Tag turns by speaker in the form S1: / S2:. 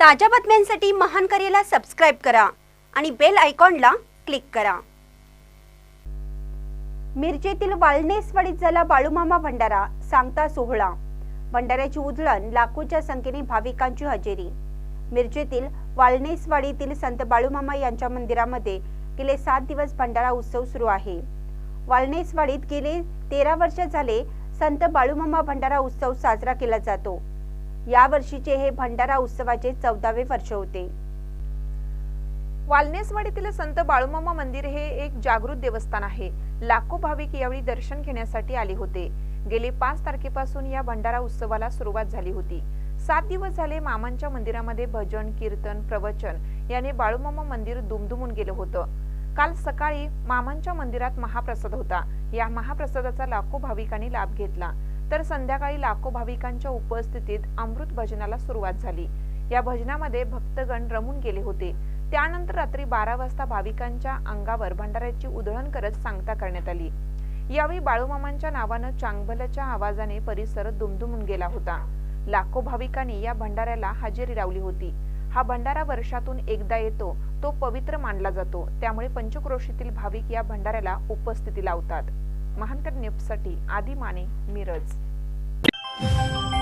S1: ताज्या बातम्यांसाठी महान करेला सबस्क्राईब करा आणि बेल आयकॉनला क्लिक करा. मिरजेतील वाळनेसवाडीत झाला बाळूमामा भंडारा सांगता सोहळा. भंडाऱ्याची उधळण लाखोच्या संख्येने भाविकांची हजेरी. मिरजेतील वाळनेसवाडीतील संत बाळूमामा यांच्या मंदिरामध्ये गेले सात दिवस भंडारा उत्सव सुरू आहे. वाळनेसवाडीत गेले तेरा वर्ष झाले संत बाळूमामा भंडारा उत्सव साजरा केला जातो. या वर्षीचे हे भंडारा उत्सवाचे चौदावे वर्ष होते.
S2: वाल्नेसवाडीतील संत बाळूमामा मंदिर हे एक जागृत देवस्थान आहे. लाखो भाविक यावेळी दर्शन घेण्यासाठी आले होते. गेले पाच तारखेपासून या भंडारा उत्सवाला सुरुवात झाली होती. सात दिवस झाले मामांच्या मंदिरामध्ये भजन कीर्तन प्रवचन याने बाळूमामा मंदिर दुमदुमून गेलं होतं. काल सकाळी मामांच्या मंदिरात महाप्रसाद होता. या महाप्रसादाचा लाखो भाविकांनी लाभ घेतला. तर संध्याकाळी लाखो भाविकांच्या उपस्थितीत अमृत भजनाला सुरुवात झाली. या भजनामध्ये भक्तगण रमून गेले होते. त्यानंतर रात्री बारा वाजता भाविकांच्या अंगावर भंडाऱ्याची उधळण करत सांगता करण्यात आली. यावेळी बाळूमामांच्या नावानं चांगभलच्या आवाजाने परिसर दुमदुमून गेला होता. लाखो भाविकांनी या भंडाऱ्याला हजेरी लावली होती. हा भंडारा वर्षातून एकदा येतो तो पवित्र मानला जातो. त्यामुळे पंचक्रोशीतील भाविक या भंडाऱ्याला उपस्थिती लावतात. महानकर न्यूजसाठी आदी माने मिरज. Música